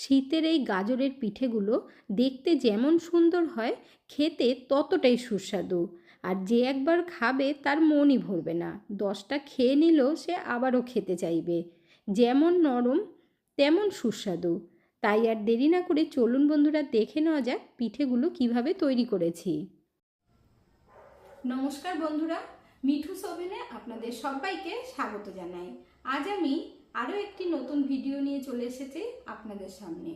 শীতের এই গাজরের পিঠেগুলো দেখতে যেমন সুন্দর হয়, খেতে ততটাই সুস্বাদু। আর যে একবার খাবে তার মনই ভরবে না। দশটা খেয়ে নিলেও সে আবারও খেতে চাইবে। যেমন নরম, তেমন সুস্বাদু। তাই আর দেরি না করে চলুন বন্ধুরা দেখে নেওয়া যাক পিঠেগুলো কীভাবে তৈরি করেছি। নমস্কার বন্ধুরা, মিঠু সোভেনে আপনাদের সবাইকে স্বাগত জানাই। আজ আমি আরও একটি নতুন ভিডিও নিয়ে চলে এসেছি আপনাদের সামনে।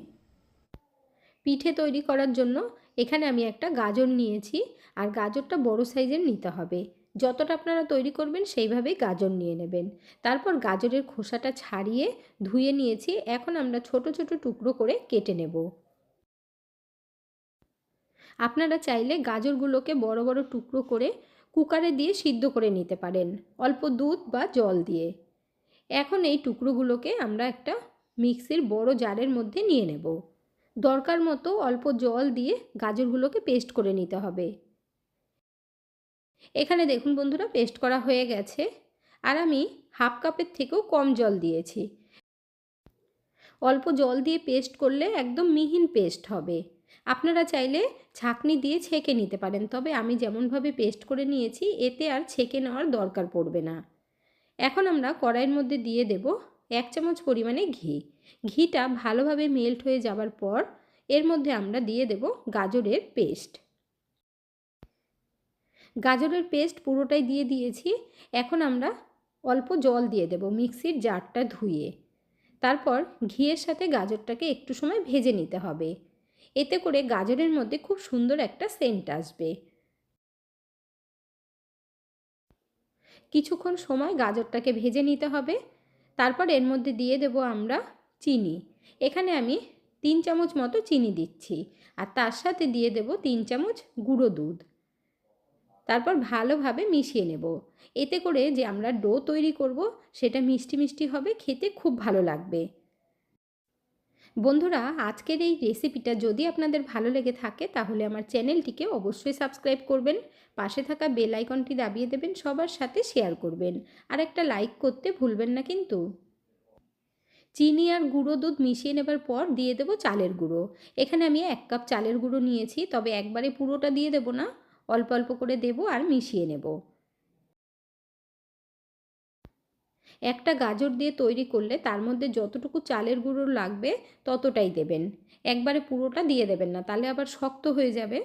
পিঠে তৈরি করার জন্য এখানে আমি একটা গাজর নিয়েছি, আর গাজরটা বড় সাইজের নিতে হবে। যতটা আপনারা তৈরি করবেন সেইভাবেই গাজর নিয়ে নেবেন। তারপর গাজরের খোসাটা ছাড়িয়ে ধুয়ে নিয়েছি, এখন আমরা ছোট ছোট টুকরো করে কেটে নেব। আপনারা চাইলে গাজরগুলোকে বড় বড় টুকরো করে কুকারে দিয়ে সিদ্ধ করে নিতে পারেন, অল্প দুধ বা জল দিয়ে। এখন এই টুকরোগুলোকে আমরা একটা মিক্সির বড় জারের মধ্যে নিয়ে নেব। দরকার মতো অল্প জল দিয়ে গাজরগুলোকে পেস্ট করে নিতে হবে। এখানে দেখুন বন্ধুরা, পেস্ট করা হয়ে গেছে। আর আমি হাফ কাপের থেকেও কম জল দিয়েছি। অল্প জল দিয়ে পেস্ট করলে একদম মিহিন পেস্ট হবে। আপনারা চাইলে ছাকনি দিয়ে ছেঁকে নিতে পারেন, তবে আমি যেমনভাবে পেস্ট করে নিয়েছি, এতে আর ছেঁকে নেওয়ার দরকার পড়বে না। এখন আমরা কড়াইয়ের মধ্যে দিয়ে দেব এক চামচ পরিমাণে ঘি। ঘিটা ভালোভাবে মেল্ট হয়ে যাবার পর এর মধ্যে আমরা দিয়ে দেব গাজরের পেস্ট গাজরের পেস্ট পুরোটাই দিয়ে দিয়েছি। এখন আমরা অল্প জল দিয়ে দেব মিক্সির জারটা ধুয়ে। তারপর ঘিয়ের সাথে গাজরটাকে একটু সময় ভেজে নিতে হবে। এতে করে গাজরের মধ্যে খুব সুন্দর একটা সেন্ট আসবে। কিছুক্ষণ সময় গাজরটাকে ভেজে নিতে হবে। তারপর এর মধ্যে দিয়ে দেব আমরা চিনি। এখানে আমি তিন চামচ মতো চিনি দিচ্ছি আর তার সাথে দিয়ে দেব তিন চামচ গুঁড়ো দুধ। তারপর ভালোভাবে মিশিয়ে নেব। এতে করে যে আমরা ডো তৈরি করব সেটা মিষ্টি মিষ্টি হবে, খেতে খুব ভালো লাগবে। বন্ধুরা, আজকের এই রেসিপিটা যদি আপনাদের ভালো লেগে থাকে, তাহলে আমার চ্যানেলটিকে অবশ্যই সাবস্ক্রাইব করবেন, পাশে থাকা বেল আইকনটি দাবিয়ে দেবেন, সবার সাথে শেয়ার করবেন, আর একটা লাইক করতে ভুলবেন না কিন্তু। চিনি আর গুঁড়ো দুধ মিশিয়ে নেবার পর দিয়ে দেবো চালের গুঁড়ো। এখানে আমি এক কাপ চালের গুঁড়ো নিয়েছি, তবে একবারে পুরোটা দিয়ে দেবো না, অল্প অল্প করে দেব আর মিশিয়ে নেব। একটা গাজর দিয়ে তৈরি করলে তার মধ্যে যতটুকু চালের গুঁড়ো লাগবে ততটাই দেবেন। একবারে পুরোটা দিয়ে দেবেন না, তাহলে আবার শক্ত হয়ে যাবে।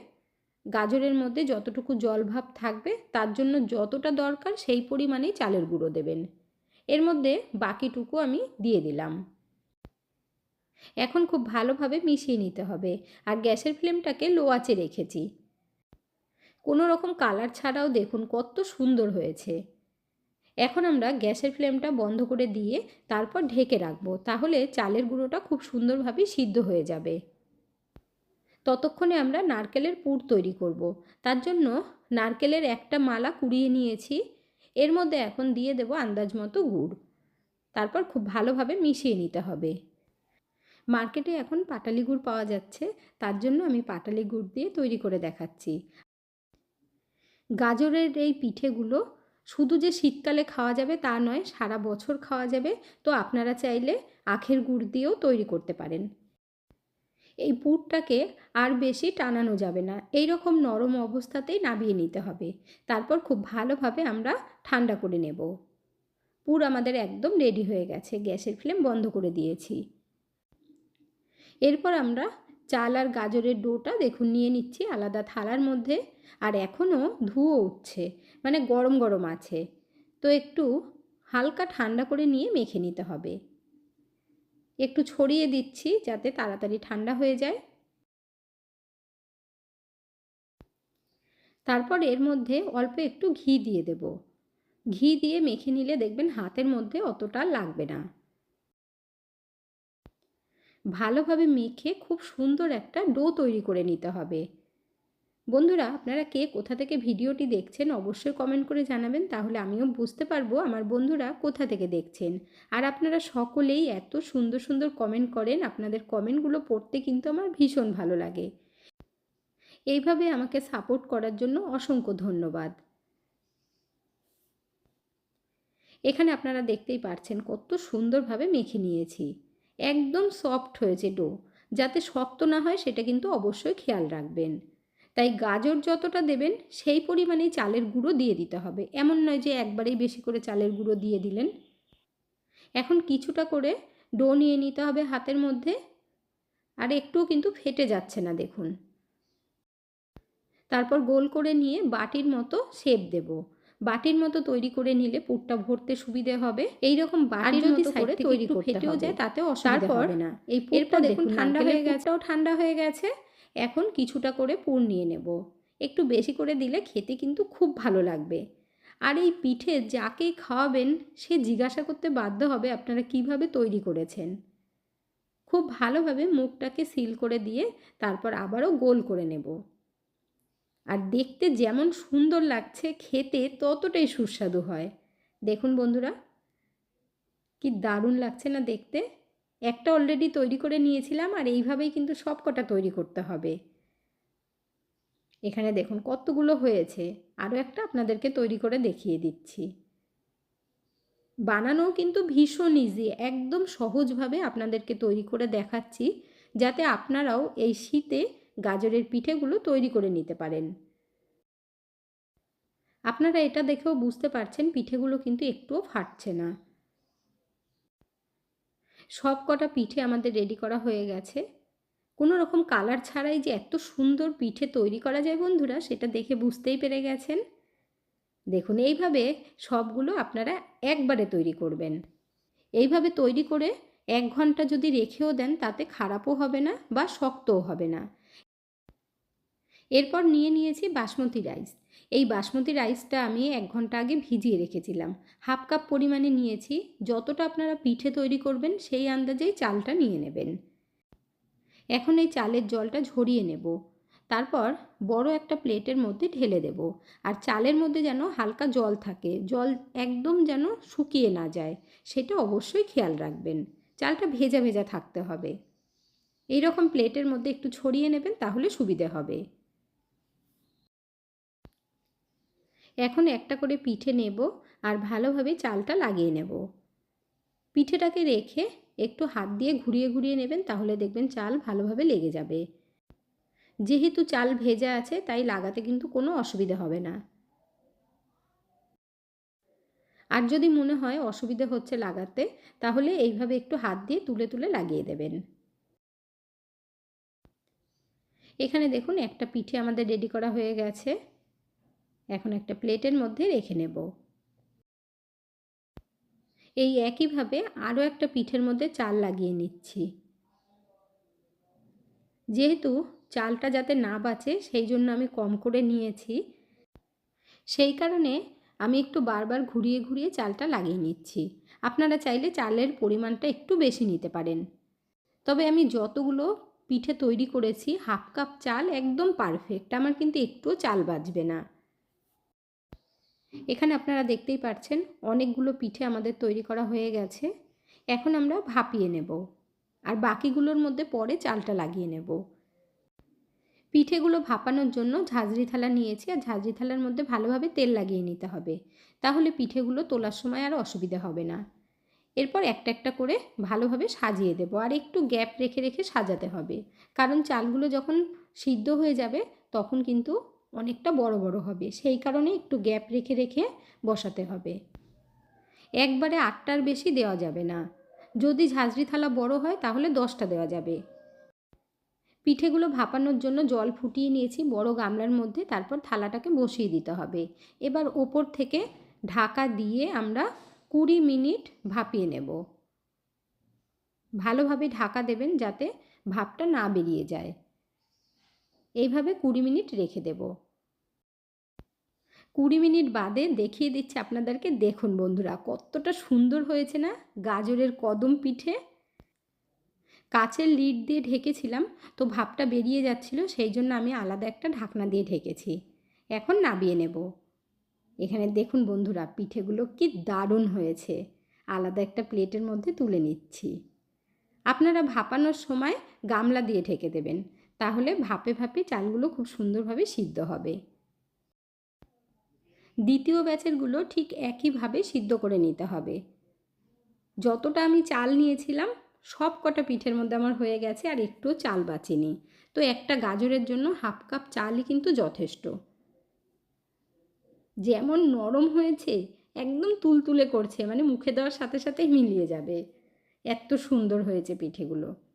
গাজরের মধ্যে যতটুকু জল ভাব থাকবে, তার জন্য যতটা দরকার সেই পরিমাণেই চালের গুঁড়ো দেবেন। এর মধ্যে বাকিটুকু আমি দিয়ে দিলাম। এখন খুব ভালোভাবে মিশিয়ে নিতে হবে আর গ্যাসের ফ্লেমটাকে লো আঁচে রেখেছি। কোনো রকম কালার ছাড়াও দেখুন কত সুন্দর হয়েছে। এখন আমরা গ্যাসের ফ্লেমটা বন্ধ করে দিয়ে তারপর ঢেকে রাখব, তাহলে চালের গুঁড়োটা খুব সুন্দরভাবে সিদ্ধ হয়ে যাবে। ততক্ষণে আমরা নারকেলের পুর তৈরি করব। তার জন্য নারকেলের একটা মালা কুড়িয়ে নিয়েছি, এর মধ্যে এখন দিয়ে দেব আন্দাজ মতো গুড়। তারপর খুব ভালোভাবে মিশিয়ে নিতে হবে। মার্কেটে এখন পাটালি গুড় পাওয়া যাচ্ছে, তার জন্য আমি পাটালি গুড় দিয়ে তৈরি করে দেখাচ্ছি। গাজরের এই পিঠেগুলো শুধু যে শীতকালে খাওয়া যাবে তা নয়, সারা বছর খাওয়া যাবে। তো আপনারা চাইলে আখের গুড় দিয়েও তৈরি করতে পারেন। এই পুরটাকে আর বেশি টানানো যাবে না। এই রকম নরম অবস্থাতেই নাবিয়ে নিতে হবে। তারপর খুব ভালোভাবে আমরা ঠান্ডা করে নেব। পুর আমাদের একদম রেডি হয়ে গেছে। গ্যাসের ফ্লেম বন্ধ করে দিয়েছি। এরপর আমরা চাল আর গাজরের ডোটা দেখুন, নিয়ে নিচ্ছি আলাদা থালার মধ্যে। আর এখনও ধুয়ো উঠছে। মানে গরম গরম আছে। তো একটু হালকা ঠান্ডা করে নিয়ে মেখে নিতে হবে। একটু ছড়িয়ে দিচ্ছি যাতে তাড়াতাড়ি ঠান্ডা হয়ে যায়। তারপর এর মধ্যে অল্প একটু ঘি দিয়ে দেব। ঘি দিয়ে মেখে নিলে দেখবেন হাতের মধ্যে অতটা লাগবে না। ভালোভাবে মেখে খুব সুন্দর একটা ডো তৈরি করে নিতে হবে। বন্ধুরা, আপনারা কে কোথা থেকে ভিডিওটি দেখছেন অবশ্যই কমেন্ট করে জানাবেন, তাহলে আমিও বুঝতে পারব আমার বন্ধুরা কোথা থেকে দেখছেন। আর আপনারা সকলেই এত সুন্দর সুন্দর কমেন্ট করেন, আপনাদের কমেন্টগুলো পড়তে কিন্তু আমার ভীষণ ভালো লাগে। এইভাবে আমাকে সাপোর্ট করার জন্য অসংখ্য ধন্যবাদ। এখানে আপনারা দেখতেই পারছেন কত সুন্দরভাবে মেখে নিয়েছি। একদম সফট হয়েছে ডো যাতে শক্ত না হয়, সেটা কিন্তু অবশ্যই খেয়াল রাখবেন। তাই গাজর যতটা দেবেন সেই পরিমাণেই চালের গুঁড়ো দিয়ে দিতে হবে। এমন নয় যে একবারেই বেশি করে চালের গুঁড়ো দিয়ে দিলেন। এখন কিছুটা করে ডো নিয়ে নিতে হবে হাতের মধ্যে। আর একটুও কিন্তু ফেটে যাচ্ছে না দেখুন। তারপর গোল করে নিয়ে বাটির মতো শেপ দেব। বাটির মতো তৈরি করে নিলে পুরটা ভরতে সুবিধে হবে। এই রকম বাটির মতো করে তৈরি করতে ফেটেও যায় তাতে অসুবিধা হবে না। এই পুরটা দেখুন ঠান্ডা হয়ে গেছেও ঠান্ডা হয়ে গেছে। এখন কিছুটা করে পুর নিয়ে নেব। একটু বেশি করে দিলে খেতে কিন্তু খুব ভালো লাগবে। আর এই পিঠে যাকেই খাওয়াবেন, সে জিজ্ঞাসা করতে বাধ্য হবে আপনারা কীভাবে তৈরি করেছেন। খুব ভালোভাবে মুখটাকে সিল করে দিয়ে তারপর আবারও গোল করে নেব। আর দেখতে যেমন সুন্দর লাগছে, খেতে ততটাই সুস্বাদু হয়। দেখুন বন্ধুরা, কি দারুণ লাগছে না দেখতে? একটা অলরেডি তৈরি করে নিয়েছিলাম আর এইভাবেই কিন্তু সব কটা তৈরি করতে হবে। এখানে দেখুন কতগুলো হয়েছে। আরও একটা আপনাদেরকে তৈরি করে দেখিয়ে দিচ্ছি। বানানো কিন্তু ভীষণ ইজি একদম সহজভাবে আপনাদেরকে তৈরি করে দেখাচ্ছি, যাতে আপনারাও এই শীতে গাজরের পিঠেগুলো তৈরি করে নিতে পারেন। আপনারা এটা দেখেও বুঝতে পারছেন, পিঠেগুলো কিন্তু একটুও ফাটছে না। সব কটা পিঠে আমাদের রেডি করা হয়ে গেছে। কোনো রকম কালার ছাড়াই যে এত সুন্দর পিঠে তৈরি করা যায় বন্ধুরা, সেটা দেখে বুঝতেই পেরে গেছেন। দেখুন, এইভাবে সবগুলো আপনারা একবারে তৈরি করবেন। এইভাবে তৈরি করে এক ঘণ্টা যদি রেখেও দেন, তাতে খারাপও হবে না বা শক্তও হবে না। এরপর নিয়ে নিয়েছি বাসমতি রাইস এই বাসমতি রাইসটা আমি এক ঘণ্টা আগে ভিজিয়ে রেখেছিলাম। হাফ কাপ পরিমাণে নিয়েছি, যতটা আপনারা পিঠে তৈরি করবেন সেই আন্দাজেই চালটা নিয়ে নেবেন। এখন এই চালের জলটা ঝরিয়ে নেব। তারপর বড় একটা প্লেটের মধ্যে ঢেলে দেব। আর চালের মধ্যে যেন হালকা জল থাকে, জল একদম যেন শুকিয়ে না যায়, সেটা অবশ্যই খেয়াল রাখবেন। চালটা ভেজা ভেজা থাকতে হবে। এই রকম প্লেটের মধ্যে একটু ছড়িয়ে নেবেন, তাহলে সুবিধে হবে। এখন একটা করে পিঠে নেব আর ভালোভাবে চালটা লাগিয়ে নেব। পিঠেটাকে রেখে একটু হাত দিয়ে ঘুরিয়ে ঘুরিয়ে নেবেন তাহলে দেখবেন চাল ভালোভাবে লেগে যাবে। যেহেতু চাল ভেজা আছে তাই লাগাতে কিন্তু কোনো অসুবিধা হবে না। আর যদি মনে হয় অসুবিধা হচ্ছে লাগাতে, তাহলে এইভাবে একটু হাত দিয়ে তুলে তুলে লাগিয়ে দেবেন। এখানে দেখুন একটা পিঠে আমাদের রেডি করা হয়ে গেছে। এখন একটা প্লেটের মধ্যে রেখে নেব। এই একইভাবে আরও একটা পিঠের মধ্যে চাল লাগিয়ে নিচ্ছি। যেহেতু চালটা যাতে না বাঁচে, সেই জন্য আমি কম করে নিয়েছি। সেই কারণে আমি একটু বারবার ঘুরিয়ে ঘুরিয়ে চালটা লাগিয়ে নিচ্ছি। আপনারা চাইলে চালের পরিমাণটা একটু বেশি নিতে পারেন। তবে আমি যতগুলো পিঠে তৈরি করেছি, হাফ কাপ চাল একদম পারফেক্ট। আমার কিন্তু একটুও চাল বাজবে না। এখানে আপনারা দেখতেই পাচ্ছেন অনেকগুলো পিঠে আমাদের তৈরি করা হয়ে গেছে। এখন আমরা ভাপিয়ে নেব আর বাকিগুলোর মধ্যে পরে চালটা লাগিয়ে নেব। পিঠেগুলো ভাপানোর জন্য ঝাঁঝরি থালা নিয়েছি আর ঝাঁঝরি থালার মধ্যে ভালোভাবে তেল লাগিয়ে নিতে হবে। তাহলে পিঠেগুলো তোলার সময় আর অসুবিধা হবে না। এরপর একটা একটা করে ভালোভাবে সাজিয়ে দেবো আর একটু গ্যাপ রেখে রেখে সাজাতে হবে। কারণ চালগুলো যখন সিদ্ধ হয়ে যাবে তখন কিন্তু অনেকটা বড় বড় হবে। সেই কারণে একটু গ্যাপ রেখে রেখে বসাতে হবে। একবারে আটটার বেশি দেওয়া যাবে না। যদি ঝাঁঝরি থালা বড় হয়, তাহলে দশটা দেওয়া যাবে। পিঠেগুলো ভাপানোর জন্য জল ফুটিয়ে নিয়েছি বড় গামলার মধ্যে, তারপর থালাটাকে বসিয়ে দিতে হবে। এবার ওপর থেকে ঢাকা দিয়ে আমরা কুড়ি মিনিট ভাপিয়ে নেব। ভালোভাবে ঢাকা দেবেন যাতে ভাপটা না বেরিয়ে যায়। এইভাবে কুড়ি মিনিট রেখে দেব। কুড়ি মিনিট বাদে দেখিয়ে দিচ্ছে আপনাদেরকে, দেখুন বন্ধুরা কতটা সুন্দর হয়েছে না? গাজরের কদম পিঠে। কাচের লিড দিয়ে ঢেকেছিলাম, তো ভাপটা বেরিয়ে যাচ্ছিল, সেই জন্য আমি আলাদা একটা ঢাকনা দিয়ে ঢেকেছি। এখন নাবিয়ে নেব। এখানে দেখুন বন্ধুরা, পিঠেগুলো কি দারুণ হয়েছে। আলাদা একটা প্লেটের মধ্যে তুলে নিচ্ছি। আপনারা ভাপানোর সময় গামলা দিয়ে ঢেকে দেবেন। তাহলে ভাপে ভাপে চালগুলো খুব সুন্দরভাবে সিদ্ধ হবে। দ্বিতীয় ব্যাচেরগুলো ঠিক একইভাবে সিদ্ধ করে নিতে হবে। যতটা আমি চাল নিয়েছিলাম, সব কটা পিঠের মধ্যে আমার হয়ে গেছে আর একটুও চাল বাঁচেনি। তো একটা গাজরের জন্য হাফ কাপ চালই কিন্তু যথেষ্ট। যেমন নরম হয়েছে, একদম তুলতুলে করছে মানে মুখে দেওয়ার সাথে সাথে মিলিয়ে যাবে। এত সুন্দর হয়েছে পিঠেগুলো।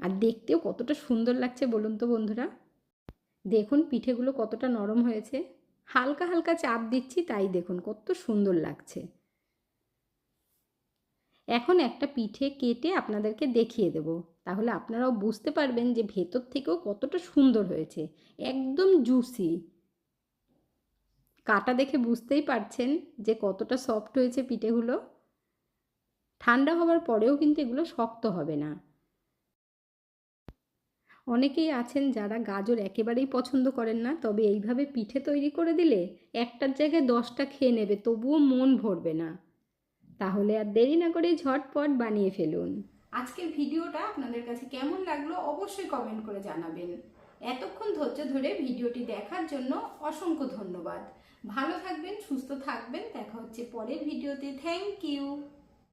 আর দেখতেও কতটা সুন্দর লাগছে বলুন তো বন্ধুরা। দেখুন, পিঠেগুলো কতটা নরম হয়েছে। হালকা হালকা চাপ দিচ্ছি, তাই দেখুন কত সুন্দর লাগছে। এখন একটা পিঠে কেটে আপনাদেরকে দেখিয়ে দেব। তাহলে আপনারাও বুঝতে পারবেন যে ভেতর থেকেও কতটা সুন্দর হয়েছে। একদম জুসি। কাটা দেখে বুঝতেই পারছেন যে কতটা সফট হয়েছে পিঠেগুলো। ঠান্ডা হওয়ার পরেও কিন্তু এগুলো শক্ত হবে না। অনেকেই আছেন যারা গাজর একেবারেই পছন্দ করেন না, তবে এইভাবে পিঠে তৈরি করে দিলে একটার জায়গায় দশটা খেয়ে নেবে, তবুও মন ভরবে না। তাহলে আর দেরি না করে ঝটপট বানিয়ে ফেলুন। আজকের ভিডিওটা আপনাদের কাছে কেমন লাগল অবশ্যই কমেন্ট করে জানাবেন। এতক্ষণ ধৈর্য ধরে ভিডিওটি দেখার জন্য অসংখ্য ধন্যবাদ। ভালো থাকবেন, সুস্থ থাকবেন, দেখা হচ্ছে পরের ভিডিওতে। Thank you.